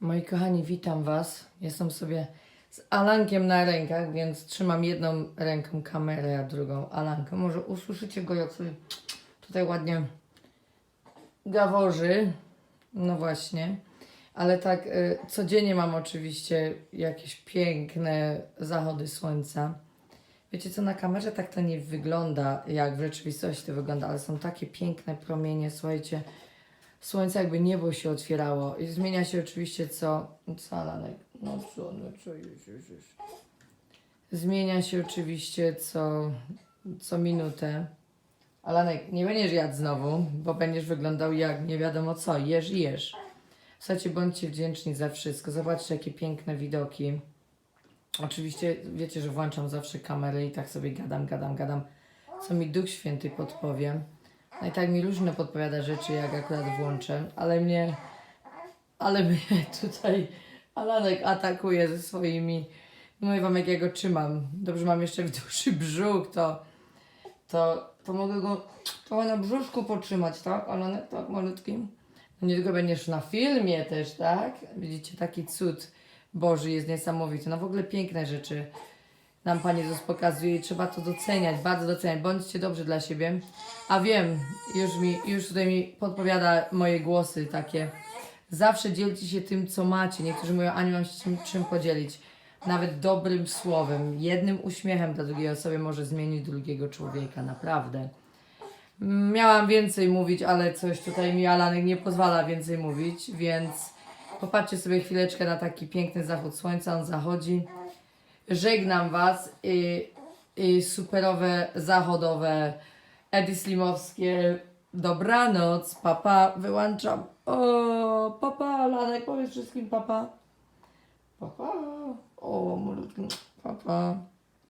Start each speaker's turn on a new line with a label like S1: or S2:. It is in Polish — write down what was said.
S1: Moi kochani, witam Was. Jestem sobie z Alankiem na rękach, więc trzymam jedną ręką kamerę, a drugą Alankę. Może usłyszycie go, jak sobie tutaj ładnie gaworzy. No właśnie. Ale tak, y, codziennie mam oczywiście jakieś piękne zachody słońca. Wiecie co, na kamerze tak to nie wygląda, jak w rzeczywistości to wygląda, ale są takie piękne promienie, słuchajcie. Słońce jakby niebo się otwierało i zmienia się oczywiście co... Alanek? No co, no co, już, już. Zmienia się oczywiście co, co minutę. Alanek, nie będziesz jadł znowu, bo będziesz wyglądał jak nie wiadomo co. Jesz i jesz. Słuchajcie, bądźcie wdzięczni za wszystko. Zobaczcie, jakie piękne widoki. Oczywiście wiecie, że włączam zawsze kamerę i tak sobie gadam, gadam, gadam, co mi Duch Święty podpowie. No i tak mi różne podpowiada rzeczy, jak akurat włączę, ale mnie, ale mnie tutaj Alanek atakuje ze swoimi, mówię wam jak ja go trzymam. Dobrze mam jeszcze w duszy brzuch, to, to, to mogę go trochę na brzuszku potrzymać, tak? Alanek, tak malutkim. No nie tylko będziesz na filmie też, tak? Widzicie, taki cud Boży jest niesamowity. No w ogóle piękne rzeczy nam Pan Jezus pokazuje i trzeba to doceniać, bardzo doceniać. Bądźcie dobrzy dla siebie. A wiem, już mi, już tutaj mi podpowiada moje głosy takie. Zawsze dzielcie się tym, co macie. Niektórzy mówią, Ani, mam się czym, czym podzielić. Nawet dobrym słowem, jednym uśmiechem dla drugiej osoby może zmienić drugiego człowieka, naprawdę. Miałam więcej mówić, ale coś tutaj mi Alanek nie pozwala więcej mówić, więc popatrzcie sobie chwileczkę na taki piękny zachód słońca, on zachodzi. Żegnam Was i, i superowe, zachodowe, Edy Slimowskie. Dobranoc, papa, wyłączam. O, papa, Lanek, powiedz wszystkim papa. Papa, o, malutki, papa.